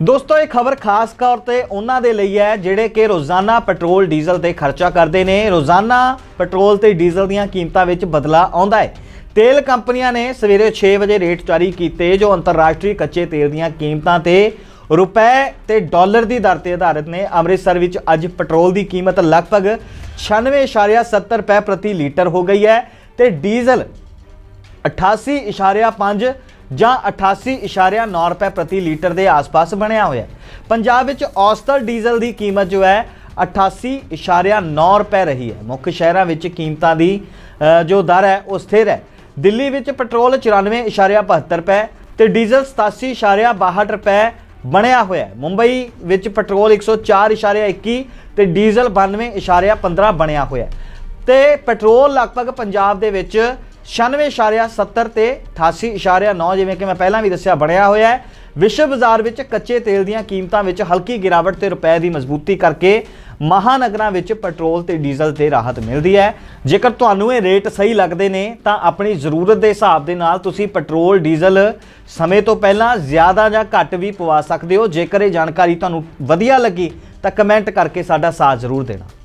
ਦੋਸਤੋ, ਇਹ ਖਬਰ ਖਾਸ ਤੌਰ ਤੇ ਉਹਨਾਂ ਦੇ ਲਈ ਹੈ ਜਿਹੜੇ ਕਿ ਰੋਜ਼ਾਨਾ ਪੈਟਰੋਲ, ਡੀਜ਼ਲ ਤੇ ਖਰਚਾ ਕਰਦੇ ਨੇ। ਰੋਜ਼ਾਨਾ ਪੈਟਰੋਲ ਤੇ ਡੀਜ਼ਲ ਦੀਆਂ ਕੀਮਤਾਂ ਵਿੱਚ ਬਦਲਾਅ ਆਉਂਦਾ ਹੈ। ਤੇਲ ਕੰਪਨੀਆਂ ਨੇ ਸਵੇਰੇ 6 ਵਜੇ ਰੇਟ ਜਾਰੀ ਕੀਤੇ, ਜੋ ਅੰਤਰਰਾਸ਼ਟਰੀ ਕੱਚੇ ਤੇਲ ਦੀਆਂ ਕੀਮਤਾਂ ਤੇ ਰੁਪਏ ਤੇ ਡਾਲਰ ਦੀ ਦਰ ਤੇ ਆਧਾਰਿਤ ਨੇ। ਅੰਮ੍ਰਿਤਸਰ ਵਿੱਚ ਅੱਜ ਪੈਟਰੋਲ ਦੀ ਕੀਮਤ ਲਗਭਗ 96.70 ਰੁਪਏ ਪ੍ਰਤੀ ਲੀਟਰ ਹੋ ਗਈ ਹੈ ਤੇ ਡੀਜ਼ਲ 88.5 ਜਾਂ 88.9 ਰੁਪਏ ਪ੍ਰਤੀ ਲੀਟਰ ਦੇ ਆਸ-ਪਾਸ ਬਣਿਆ ਹੋਇਆ ਹੈ। ਪੰਜਾਬ ਵਿੱਚ ਔਸਤਨ ਡੀਜ਼ਲ ਦੀ ਕੀਮਤ ਜੋ ਹੈ 88.9 ਰੁਪਏ ਰਹੀ ਹੈ। ਮੁੱਖ ਸ਼ਹਿਰਾਂ ਵਿੱਚ ਕੀਮਤਾਂ ਦੀ ਜੋ ਦਰ ਹੈ, ਉਹ ਸਥਿਰ ਹੈ। ਦਿੱਲੀ ਵਿੱਚ ਪੈਟਰੋਲ 94.72 ਰੁਪਏ ਤੇ ਡੀਜ਼ਲ 87.62 ਰੁਪਏ ਬਣਿਆ ਹੋਇਆ ਹੈ। ਮੁੰਬਈ ਵਿੱਚ ਪੈਟਰੋਲ 104.21 ਤੇ ਡੀਜ਼ਲ 92.15 ਬਣਿਆ ਹੋਇਆ ਹੈ। ਤੇ ਪੈਟਰੋਲ ਲਗਭਗ ਪੰਜਾਬ ਦੇ ਵਿੱਚ 96.70 ਤੇ 88.9 ਜਿਵੇਂ ਕਿ ਮੈਂ ਪਹਿਲਾਂ ਵੀ ਦੱਸਿਆ, ਬਣਿਆ ਹੋਇਆ ਹੈ। ਵਿਸ਼ਵ ਬਾਜ਼ਾਰ ਵਿੱਚ ਕੱਚੇ ਤੇਲ ਦੀਆਂ ਕੀਮਤਾਂ ਵਿੱਚ ਹਲਕੀ ਗਿਰਾਵਟ ਤੇ ਰੁਪਏ ਦੀ ਮਜ਼ਬੂਤੀ ਕਰਕੇ ਮਹਾਨਗਰਾਂ ਵਿੱਚ ਪੈਟਰੋਲ ਤੇ ਡੀਜ਼ਲ ਤੇ ਰਾਹਤ ਮਿਲਦੀ ਹੈ। ਜੇਕਰ ਤੁਹਾਨੂੰ ਇਹ ਰੇਟ ਸਹੀ ਲੱਗਦੇ ਨੇ, ਤਾਂ ਆਪਣੀ ਜ਼ਰੂਰਤ ਦੇ ਹਿਸਾਬ ਦੇ ਨਾਲ ਤੁਸੀਂ ਪੈਟਰੋਲ, ਡੀਜ਼ਲ ਸਮੇਂ ਤੋਂ ਪਹਿਲਾਂ ਜ਼ਿਆਦਾ ਜਾਂ ਘੱਟ ਵੀ ਪਵਾ ਸਕਦੇ ਹੋ। ਜੇਕਰ ਇਹ ਜਾਣਕਾਰੀ ਤੁਹਾਨੂੰ ਵਧੀਆ ਲੱਗੀ, ਤਾਂ ਕਮੈਂਟ ਕਰਕੇ ਸਾਡਾ ਸਾਥ ਜ਼ਰੂਰ ਦੇਣਾ।